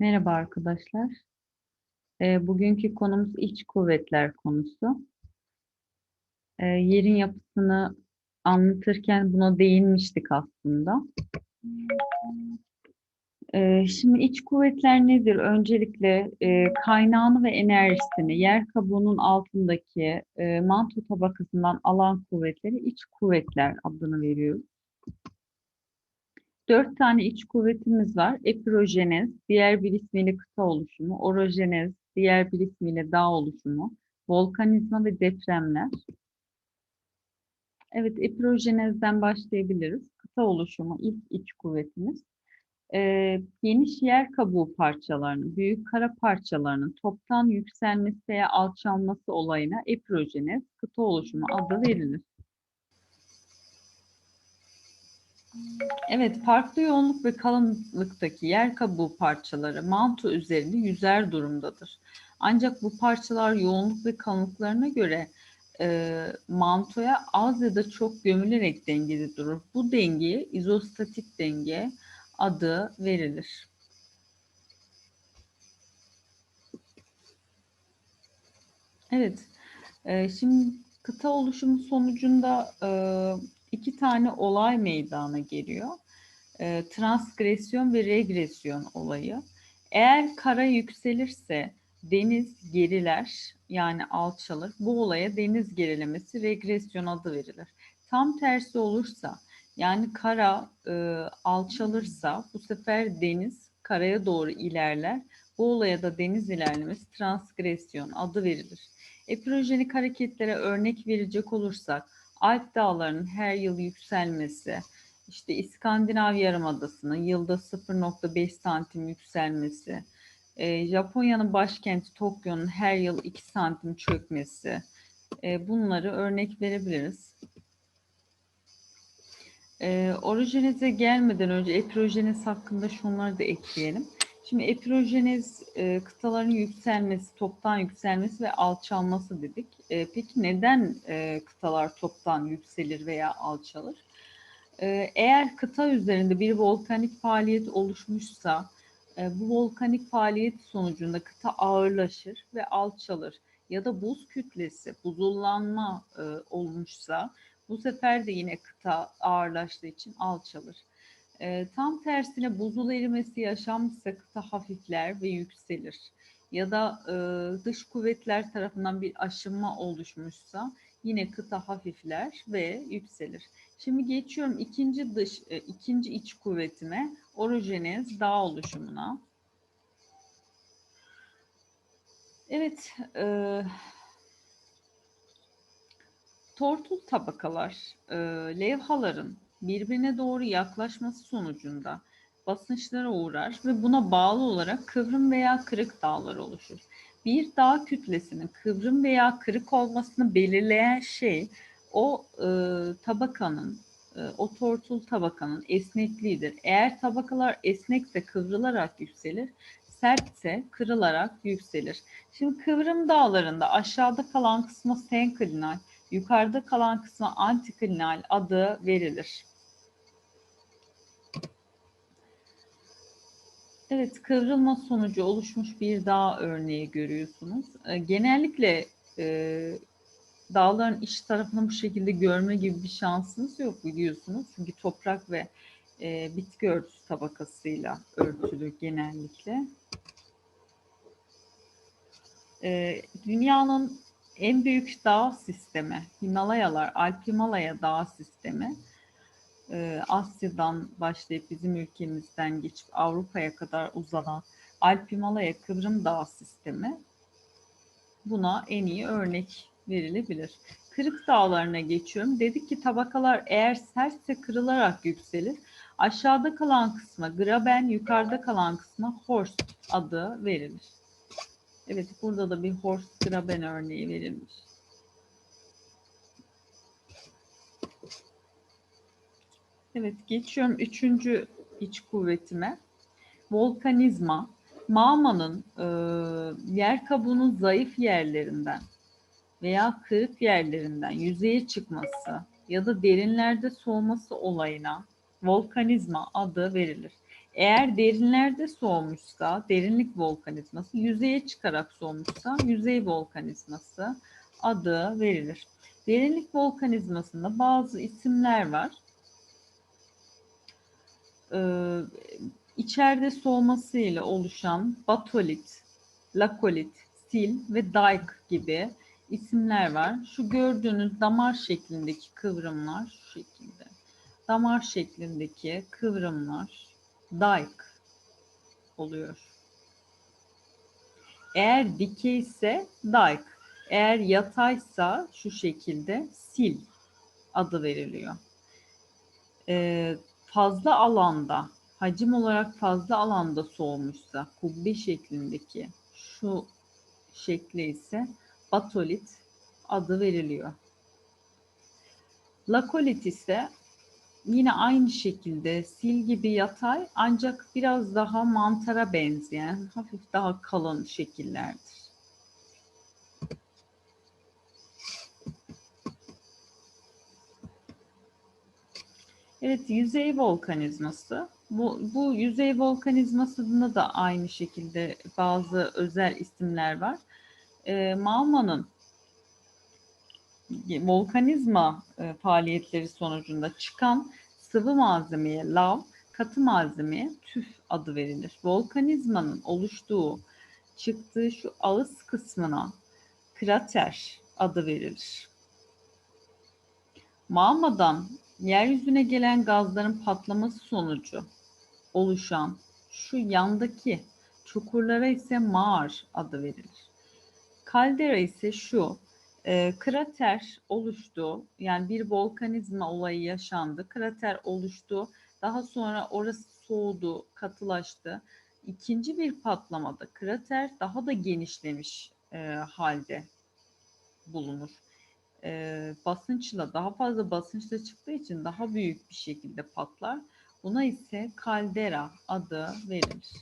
Merhaba arkadaşlar. Ee, bugünkü konumuz iç kuvvetler konusu. Ee, yerin yapısını anlatırken buna değinmiştik aslında. Ee, şimdi iç kuvvetler nedir? Öncelikle e, kaynağını ve enerjisini yer kabuğunun altındaki e, manto tabakasından alan kuvvetleri iç kuvvetler adını veriyoruz. Dört tane iç kuvvetimiz var. Epirojenez, diğer bir ismiyle kıta oluşumu, orojenez, diğer bir ismiyle dağ oluşumu, volkanizma ve depremler. Evet, epirojenezden başlayabiliriz. Kıta oluşumu ilk iç kuvvetimiz. Ee, geniş yer kabuğu parçalarının, büyük kara parçalarının toptan yükselmesi veya alçalması olayına epirojenez, kıta oluşumu adı verilir. Evet, farklı yoğunluk ve kalınlıktaki yer kabuğu parçaları manto üzerinde yüzer durumdadır. Ancak bu parçalar yoğunluk ve kalınlıklarına göre e, mantoya az ya da çok gömülerek dengede durur. Bu dengeye izostatik denge adı verilir. Evet, e, şimdi kıta oluşumu sonucunda e, iki tane olay meydana geliyor. E, transgresyon ve regresyon olayı. Eğer kara yükselirse deniz geriler yani alçalır. Bu olaya deniz gerilemesi regresyon adı verilir. Tam tersi olursa yani kara e, alçalırsa bu sefer deniz karaya doğru ilerler. Bu olaya da deniz ilerlemesi transgresyon adı verilir. Epirojenik hareketlere örnek verecek olursak Alp dağlarının her yıl yükselmesi, işte İskandinav Yarımadası'nın yılda 0.5 santim yükselmesi, e, Japonya'nın başkenti Tokyo'nun her yıl 2 santim çökmesi, e, bunları örnek verebiliriz. E, orojenize gelmeden önce epirojenez hakkında şunları da ekleyelim. Şimdi epirojenez e, kıtaların yükselmesi, toptan yükselmesi ve alçalması dedik. E, peki neden e, kıtalar toptan yükselir veya alçalır? E, eğer kıta üzerinde bir volkanik faaliyet oluşmuşsa, e, bu volkanik faaliyet sonucunda kıta ağırlaşır ve alçalır. Ya da buz kütlesi, buzullanma e, olmuşsa, bu sefer de yine kıta ağırlaştığı için alçalır. E, tam tersine buzul erimesi yaşanmışsa kıta hafifler ve yükselir. Ya da e, dış kuvvetler tarafından bir aşınma oluşmuşsa yine kıta hafifler ve yükselir. Şimdi geçiyorum ikinci dış, e, ikinci iç kuvvetime, orojenez dağ oluşumuna. Evet, e, tortul tabakalar, e, levhaların birbirine doğru yaklaşması sonucunda basınçlara uğrar ve buna bağlı olarak kıvrım veya kırık dağlar oluşur. Bir dağ kütlesinin kıvrım veya kırık olmasını belirleyen şey o e, tabakanın, e, o tortul tabakanın esnekliğidir. Eğer tabakalar esnekse kıvrılarak yükselir, sertse kırılarak yükselir. Şimdi kıvrım dağlarında aşağıda kalan kısma senklinal, yukarıda kalan kısma antiklinal adı verilir. Evet, kıvrılma sonucu oluşmuş bir dağ örneği görüyorsunuz. E, genellikle e, dağların iç tarafını bu şekilde görme gibi bir şansınız yok biliyorsunuz. Çünkü toprak ve e, bitki örtüsü tabakasıyla örtülü genellikle. E, dünyanın en büyük dağ sistemi, Himalayalar, Alp Himalaya dağ sistemi e, Asya'dan başlayıp bizim ülkemizden geçip Avrupa'ya kadar uzanan Alp Himalaya Kıvrım Dağ sistemi buna en iyi örnek verilebilir. Kırık dağlarına geçiyorum. Dedik ki tabakalar eğer sertse kırılarak yükselir. Aşağıda kalan kısma graben, yukarıda kalan kısma horst adı verilir. Evet burada da bir horst graben örneği verilmiş. Evet, geçiyorum üçüncü iç kuvvetime. Volkanizma, mağmanın e, yer kabuğunun zayıf yerlerinden veya kırık yerlerinden yüzeye çıkması ya da derinlerde soğuması olayına volkanizma adı verilir. Eğer derinlerde soğumuşsa, derinlik volkanizması, yüzeye çıkarak soğumuşsa, yüzey volkanizması adı verilir. Derinlik volkanizmasında bazı isimler var. Ee, içeride soğumasıyla oluşan batolit, lakolit, sil ve dike gibi isimler var. Şu gördüğünüz damar şeklindeki kıvrımlar şu şekilde. Damar şeklindeki kıvrımlar dike oluyor. Eğer dikey ise dike. Eğer yataysa şu şekilde sil adı veriliyor. Ee, fazla alanda, hacim olarak fazla alanda soğumuşsa kubbe şeklindeki şu şekli ise batolit adı veriliyor. Lakolit ise yine aynı şekilde sil gibi yatay ancak biraz daha mantara benzeyen hafif daha kalın şekillerdir. Evet, yüzey volkanizması. Bu, bu yüzey volkanizmasında da aynı şekilde bazı özel isimler var. Ee, Malma'nın volkanizma e, faaliyetleri sonucunda çıkan sıvı malzemeye lav, katı malzemeye tüf adı verilir. Volkanizmanın oluştuğu, çıktığı şu ağız kısmına krater adı verilir. Mağmadan yeryüzüne gelen gazların patlaması sonucu oluşan şu yandaki çukurlara ise mağar adı verilir. Kaldera ise şu, e, krater oluştu. Yani bir volkanizma olayı yaşandı. Krater oluştu. Daha sonra orası soğudu, katılaştı. İkinci bir patlamada krater daha da genişlemiş e, halde bulunur. E, basınçla, daha fazla basınçla çıktığı için daha büyük bir şekilde patlar. Buna ise kaldera adı verilir.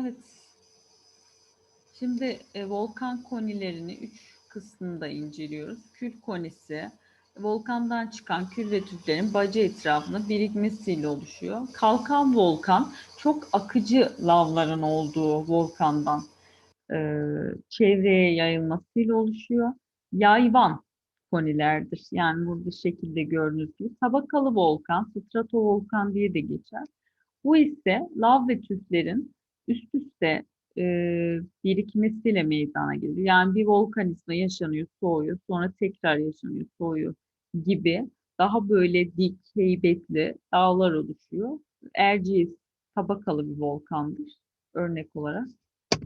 Evet. Şimdi e, volkan konilerini üç kısmında inceliyoruz. Kül konisi, volkandan çıkan kül ve tüplerin baca etrafında birikmesiyle oluşuyor. Kalkan volkan çok akıcı lavların olduğu volkandan e, çevreye yayılmasıyla oluşuyor. Yayvan konilerdir. Yani burada şekilde gördüğünüz gibi tabakalı volkan, stratovolkan diye de geçer. Bu ise lav ve tüflerin üst üste e, birikmesiyle meydana geliyor. Yani bir volkanizma yaşanıyor, soğuyor, sonra tekrar yaşanıyor, soğuyor gibi daha böyle dik, heybetli dağlar oluşuyor. Erciyes tabakalı bir volkandır. Örnek olarak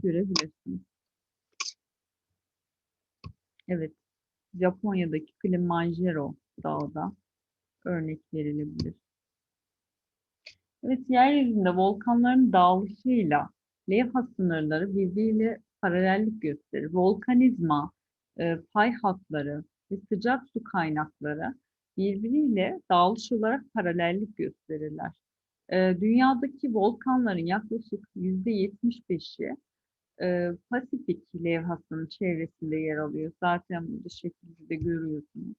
görebilirsiniz. Evet. Japonya'daki Kilimanjaro dağda örnek verilebilir. Evet, yeryüzünde volkanların dağılışıyla levha sınırları birbiriyle paralellik gösterir. Volkanizma, e, pay hatları ve sıcak su kaynakları birbiriyle dağılış olarak paralellik gösterirler. E, dünyadaki volkanların yaklaşık %75'i e, Pasifik levhasının çevresinde yer alıyor. Zaten bu şekilde de görüyorsunuz.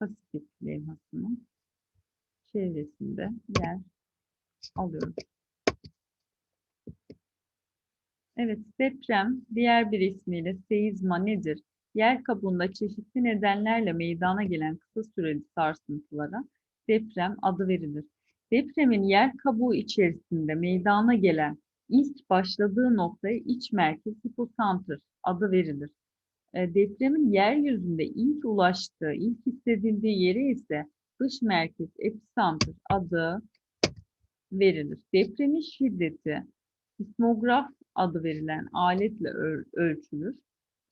Pasifik levhasının çevresinde yer alıyor. Evet, deprem diğer bir ismiyle seizma nedir? Yer kabuğunda çeşitli nedenlerle meydana gelen kısa süreli sarsıntılara deprem adı verilir. Depremin yer kabuğu içerisinde meydana gelen ilk başladığı noktaya iç merkez hipocenter adı verilir. E, depremin yeryüzünde ilk ulaştığı, ilk hissedildiği yere ise dış merkez epicenter adı verilir. Depremin şiddeti sismograf adı verilen aletle ölçülür.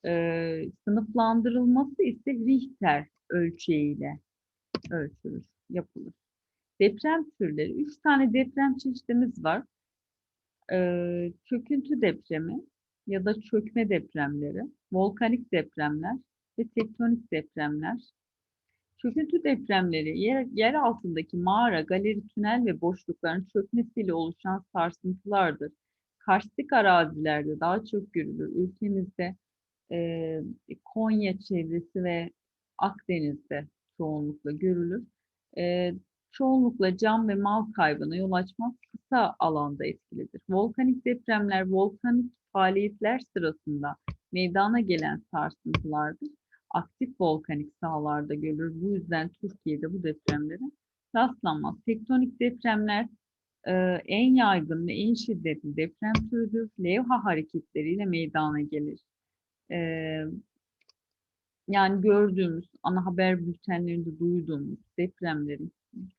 E, sınıflandırılması ise Richter ölçeğiyle ölçülür, yapılır. Deprem türleri, üç tane deprem çeşitimiz var. E, çöküntü depremi ya da çökme depremleri, volkanik depremler ve tektonik depremler. Çöküntü depremleri yer, yer altındaki mağara, galeri, tünel ve boşlukların çökmesiyle oluşan sarsıntılardır. Karstik arazilerde daha çok görülür. Ülkemizde e, Konya çevresi ve Akdeniz'de çoğunlukla görülür. Ee, çoğunlukla can ve mal kaybına yol açmaz, kısa alanda etkilidir. Volkanik depremler, volkanik faaliyetler sırasında meydana gelen sarsıntılardır. Aktif volkanik sahalarda görülür. Bu yüzden Türkiye'de bu depremlere rastlanmaz. Tektonik depremler e, en yaygın ve en şiddetli deprem türüdür. Levha hareketleriyle meydana gelir. E, yani gördüğümüz, ana haber bültenlerinde duyduğumuz depremlerin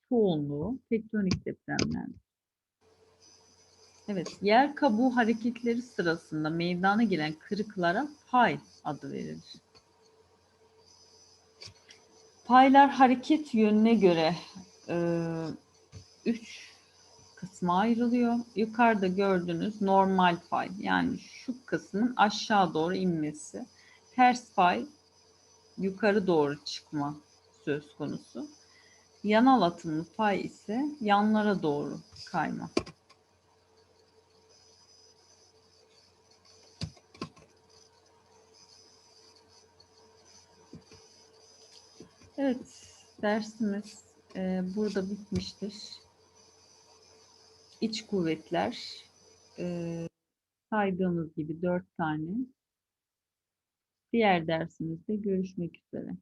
çoğunluğu tektonik depremlerdir. Evet, yer kabuğu hareketleri sırasında meydana gelen kırıklara pay adı verilir. Paylar hareket yönüne göre e, üç kısma ayrılıyor. Yukarıda gördüğünüz normal pay yani şu kısmın aşağı doğru inmesi. Ters pay yukarı doğru çıkma söz konusu. Yanal atımlı pay ise yanlara doğru kayma. Evet, dersimiz e, burada bitmiştir. İç kuvvetler e, saydığımız gibi dört tane. Diğer dersimizde görüşmek üzere.